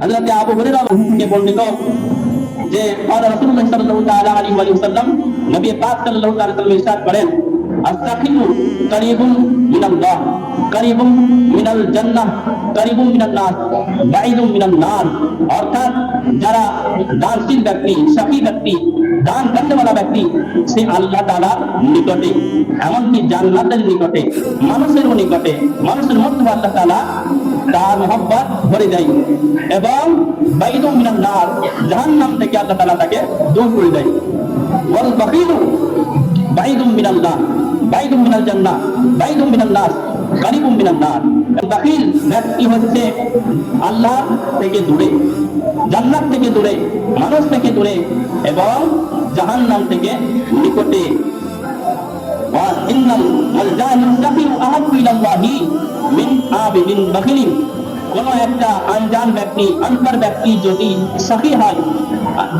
হযরত আবু হুরায়রা থেকে বর্ণিত যে আর রাসূলুল্লাহ সাল্লাল্লাহু তাআলা আলাইহি ওয়াসাল্লাম নবী পাক সাল্লাল্লাহু তাআলা সাল্লাম ইরশাদ করেন আস্তাখিরু করিবুন মিনাল্লাহ করিবুন মিনাল জান্নাহ মিনান নার অর্থাৎ যারা দানশীল ব্যক্তি ব্যক্তি, দান করনেওয়ালা ব্যক্তি, সে আল্লাহ নিকটে, এমনকি জান্নাতের নিকটে, মানুষের নিকটে, মানুষের মধ্যে আল্লাহ তার ভরে দেয় এবং বাইদুন মিনান নার, জাহান্নাম থেকে আল্লাহ তাআলা তাকে দূর করে দেয়। বাকিলু বাইদুম মিনাল্লাহ। বাইদুম মিনাল জান্নাহ বাইদুম মিনান নাস কারিবুম মিনান নার বাকিল ব্যক্তি হচ্ছে আল্লাহ থেকে দূরে জান্নাত থেকে দূরে মানুষ থেকে দূরে এবং জাহান্নাম থেকে নিকটে وإن الجاهل السفيه أحب إلى الله من عابد بخيل কোন একটা আনজান ব্যক্তি আনপার ব্যক্তি যদি সখী হয়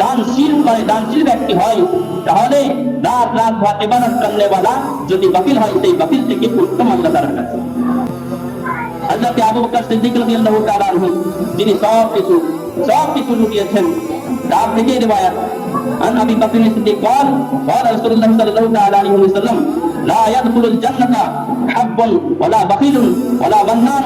দানশীল করে দানশীল ব্যক্তি হয় তাহলে রাত রাত ভর ইবাদত করনে वाला যদি বাকিল হয় সেই বাকিল থেকে উত্তম আল্লাহ তাআলার কাছে হযরত আবু বকর সিদ্দিক রাদিয়াল্লাহু তাআলা আনহু যিনি সব কিছু সব কিছু লুটিয়েছেন তার থেকে রিওয়ায়াত عن ابي بكر الصديق قال قال رسول الله صلى الله تعالى عليه وسلم لا يدخل الجنه حب ولا بخيل ولا منان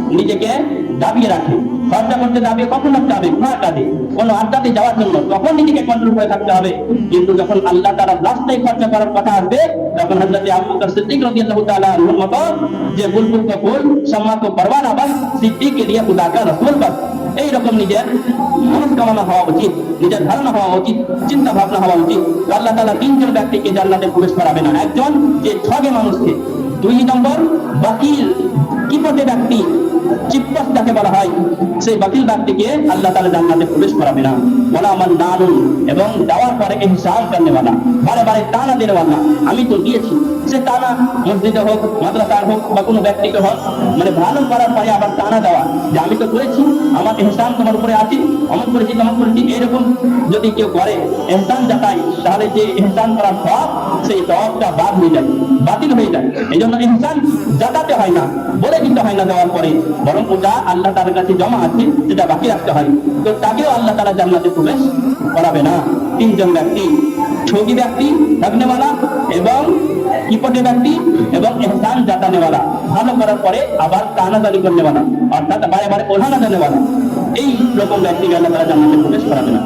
নিজেকে দাবিয়ে রাখে। খরচা করতে যাবে কখন রাখতে হবে? গুণার কাজে। কোনো আড্ডাতে যাওয়ার জন্য তখন নিজেকে কন্ট্রোল করে থাকতে হবে। কিন্তু যখন আল্লাহ তারা রাস্তায় খরচা করার কথা আসবে, তখন হজরত আবু বকর সিদ্দিক রাদিয়াল্লাহু তাআলা আনহুর মতো যে বুলবুল কা ফুল সম্মা কো পরওয়ানা বাস সিদ্দিক কে লিয়ে খুদা কা রাসূল বাস এই রকম নিজের মানুষ হওয়া উচিত, নিজের ধারণা হওয়া উচিত চিন্তা ভাবনা হওয়া উচিত। আল্লাহ তাআলা তিনজন ব্যক্তিকে জান্নাতে প্রবেশ করাবে না। একজন যে ঠগে মানুষকে, দুই নম্বর বাকিল কি সেই বাতিল ব্যক্তিকে আল্লাহ তালা জান্নাতে প্রবেশ করাবে না। বলা আমার দারুণ এবং দেওয়ার পরে ইনসান করনে বানা বারে বারে টানা দেনে বানা আমি তো দিয়েছি। সে টানা মসজিদে হোক মাদ্রাসার হোক, বা কোনো ব্যক্তিকে হোক মানে ভালো করার পরে আবার টানা দেওয়া। যে আমি তো করেছি, আমার এহসান তোমার উপরে আছে অমন করেছি তমন করেছি এরকম যদি কেউ করে এহসান জাতাই তাহলে যে এহসান করার সব সেই সবটা বাদ হয়ে যায়, বাতিল হয়ে যায়। এই জন্য এহসান জাতাতে হয় না। না দেওয়ার পরে বরং ওটা আল্লাহ তার কাছে জমা আছে যেটা বাকি রাখতে হয়। তো তাকেও আল্লাহ তারা জান্নাতে প্রবেশ করাবে না। তিনজন ব্যক্তি, ঠগি ব্যক্তি, ভাগনেওয়ালা এবং কিপটে ব্যক্তি এবং এহসান জাতানেওয়ালা ভালো করার পরে আবার টানাতানি করনেওয়ালা, অর্থাৎ বারে বারে ওঠানা দেনেওয়ালা এই রকম ব্যক্তিকে আল্লাহ তারা জান্নাতে প্রবেশ করাবে না।